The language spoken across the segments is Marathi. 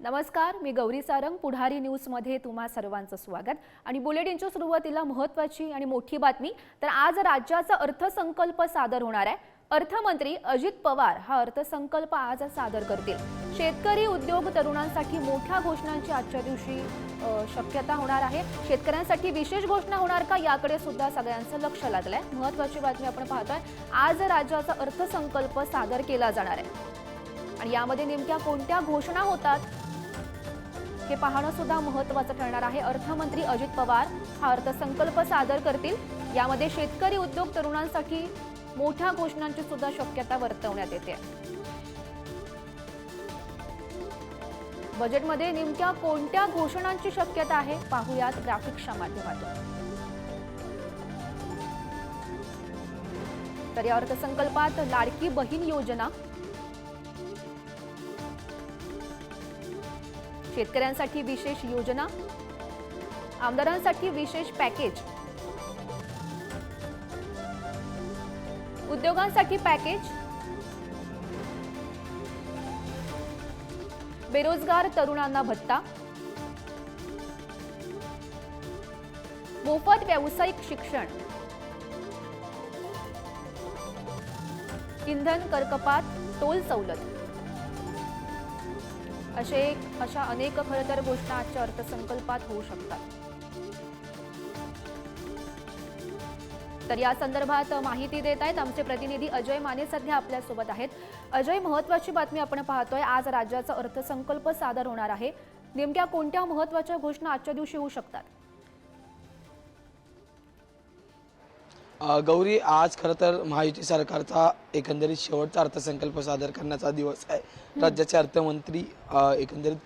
नमस्कार मी गौरी सारंग पुढारी न्यूजमध्ये तुम्हा सर्वांचं स्वागत. आणि बुलेटिनच्या सुरुवातीला महत्त्वाची आणि मोठी बातमी तर आज राज्याचा अर्थसंकल्प सादर होणार आहे. अर्थमंत्री अजित पवार हा अर्थसंकल्प आज सादर करतील. शेतकरी उद्योग तरुणांसाठी मोठ्या घोषणांची आजच्या दिवशी शक्यता होणार आहे. शेतकऱ्यांसाठी विशेष घोषणा होणार का याकडे सुद्धा सगळ्यांचं लक्ष लागलंय. महत्त्वाची बातमी आपण पाहतोय. आज राज्याचा अर्थसंकल्प सादर केला जाणार आहे. आणि यामध्ये नेमक्या कोणत्या घोषणा होतात? हे पाहणं सुद्धा महत्वाचं ठरणार आहे. अर्थमंत्री अजित पवार हा अर्थसंकल्प सादर करतील. यामध्ये शेतकरी उद्योग तरुणांसाठी मोठ्या घोषणांची सुद्धा शक्यता वर्तवण्यात येते. बजेटमध्ये नेमक्या कोणत्या घोषणांची शक्यता आहे? पाहूयात ग्राफिक्सच्या माध्यमातून. तर या अर्थसंकल्पात लाडकी बहीण योजना शेतकऱ्यांसाठी विशेष योजना आमदारांसाठी विशेष पॅकेज उद्योगांसाठी पॅकेज बेरोजगार तरुणांना भत्ता मोफत व्यावसायिक शिक्षण इंधन करकपात टोल सवलत. असे अशा अनेक खरं तर घोषणा आजच्या अर्थसंकल्पात होऊ शकतात. तर या संदर्भात माहिती देत आहेत आमचे प्रतिनिधी अजय माने सध्या आपल्यासोबत आहेत. अजय महत्वाची बातमी आपण पाहतोय आज राज्याचा अर्थसंकल्प सादर होणार आहे. नेमक्या कोणत्या महत्त्वाच्या घोषणा आजच्या दिवशी होऊ शकतात? गौरी आज खरं तर महायुती सरकारचा एकंदरीत शेवटचा अर्थसंकल्प सादर करण्याचा दिवस आहे. राज्याचे अर्थमंत्री एकंदरीत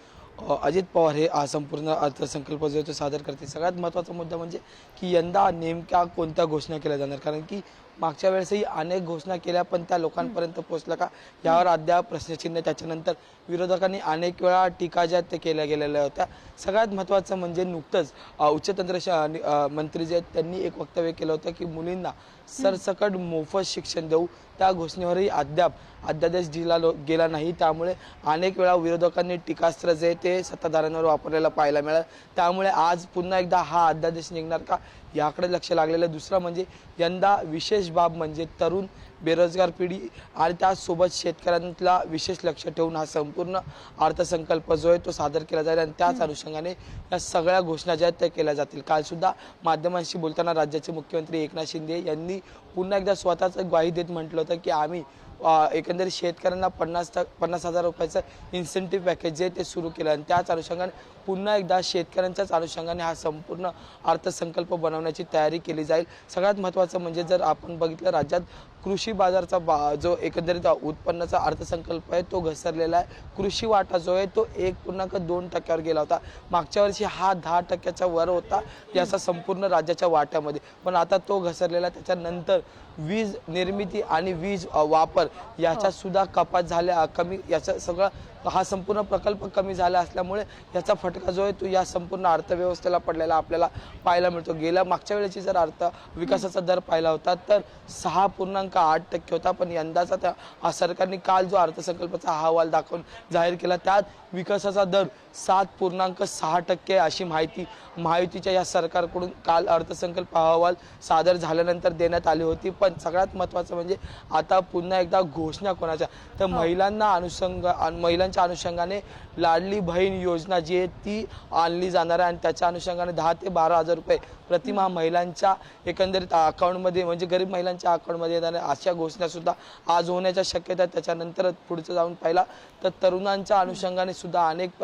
अजित पवार हे आज संपूर्ण अर्थसंकल्प जो तो सादर करतील. सगळ्यात महत्त्वाचा मुद्दा म्हणजे की यंदा नेमक्या कोणत्या घोषणा केल्या जाणार? कारण की मागच्या वेळेसही अनेक घोषणा केल्या पण त्या लोकांपर्यंत पोहोचल्या का? यावर अद्याप प्रश्नचिन्ह त्याच्यानंतर विरोधकांनी अनेक वेळा टीका ज्या ते त्या केल्या गेलेल्या होत्या. सगळ्यात महत्त्वाचं म्हणजे नुकतंच उच्च उच्चतंत्र मंत्री जे आहेत त्यांनी एक वक्तव्य केलं होतं की मुलींना सरसकट मोफत शिक्षण देऊ. त्या घोषणेवरही अद्याप अध्यादेश दिला लो- गेला नाही. त्यामुळे अनेक वेळा विरोधकांनी टीकास्त्र जे ते सत्ताधाऱ्यांवर वापरलेलं पाहायला मिळालं. त्यामुळे आज पुन्हा एकदा हा अध्यादेश निघणार का? याकडे लक्ष लागलेलं आहे. दुसरं म्हणजे यंदा विशेष बाब म्हणजे तरुण बेरोजगार पिढी आणि त्याचसोबत शेतकऱ्यांना विशेष लक्ष ठेवून हा संपूर्ण अर्थसंकल्प जो आहे तो सादर केला जाईल आणि त्याच अनुषंगाने या सगळ्या घोषणा ज्या आहेत त्या केल्या जातील काल सुद्धा माध्यमांशी बोलताना राज्याचे मुख्यमंत्री एकनाथ शिंदे यांनी पुन्हा एकदा स्वतःच ग्वाही देत म्हटलं होतं की आम्ही एकंदरीत शेतकऱ्यांना पन्नास टक पन्नास हजार रुपयाचं इन्सेंटिव्ह पॅकेज जे ते सुरू केलं. आणि त्याच अनुषंगाने पुन्हा एकदा शेतकऱ्यांच्याच अनुषंगाने हा संपूर्ण अर्थसंकल्प बनवण्याची तयारी केली जाईल. सगळ्यात महत्त्वाचं म्हणजे जर आपण बघितलं राज्यात कृषी बाजारचा बा जो एकंदरीत उत्पन्नाचा अर्थसंकल्प आहे तो घसरलेला आहे. कृषी वाटा जो आहे तो एक पूर्णांक दोन टक्क्यावर गेला होता. मागच्या वर्षी हा दहा टक्क्याच्या वर होता. याचा संपूर्ण राज्याच्या वाट्यामध्ये. पण आता तो घसरलेला त्याच्यानंतर वीज निर्मिती आणि वीज वापर याच्या सुद्धा कपात झाल्या कमी याचा सगळा हा संपूर्ण प्रकल्प कमी झाला असल्यामुळे याचा फटका जो आहे तो या संपूर्ण अर्थव्यवस्थेला पडलेला आपल्याला पाहायला मिळतो. गेल्या मागच्या वेळेची जर अर्थ विकासाचा दर पाहिला होता तर सहा पूर्णांक आठ टक्के होता. पण यंदाचा त्या सरकारने काल जो अर्थसंकल्पाचा अहवाल दाखवून जाहीर केला त्यात विकासाचा दर सात पूर्णांक सहा टक्के अशी माहिती महायुतीच्या या सरकारकडून काल अर्थसंकल्प अहवाल सादर झाल्यानंतर देण्यात आली होती. पण सगळ्यात महत्त्वाचं म्हणजे आता पुन्हा एकदा घोषणा कोणाच्या? तर महिलांना अनुषंग अन- महिलांच्या अनुषंगाने लाडली बहीण योजना जी आहे ती आणली जाणार आहे आणि त्याच्या अनुषंगाने दहा ते बारा हजार रुपये प्रतिमा महिलांच्या एकंदरीत अकाउंटमध्ये म्हणजे गरीब महिलांच्या अकाउंटमध्ये येणार आहे. अशा घोषणा सुद्धा आज होण्याच्या शक्यता त्याच्यानंतर पुढचं जाऊन पाहिला तर तरुणांच्या अनुषंगाने सुद्धा अनेक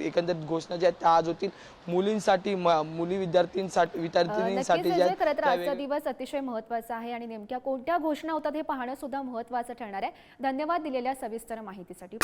एकंदरीत घोषणा ज्या आहेत त्या आज होतील. मुलींसाठी मुली विद्यार्थींसाठी अ, विद्यार्थिनींसाठी आजचा दिवस अतिशय महत्त्वाचा आहे आणि नेमक्या कोणत्या घोषणा होतात हे पाहणं सुद्धा महत्वाचं ठरणार आहे. धन्यवाद दिलेल्या सविस्तर माहितीसाठी.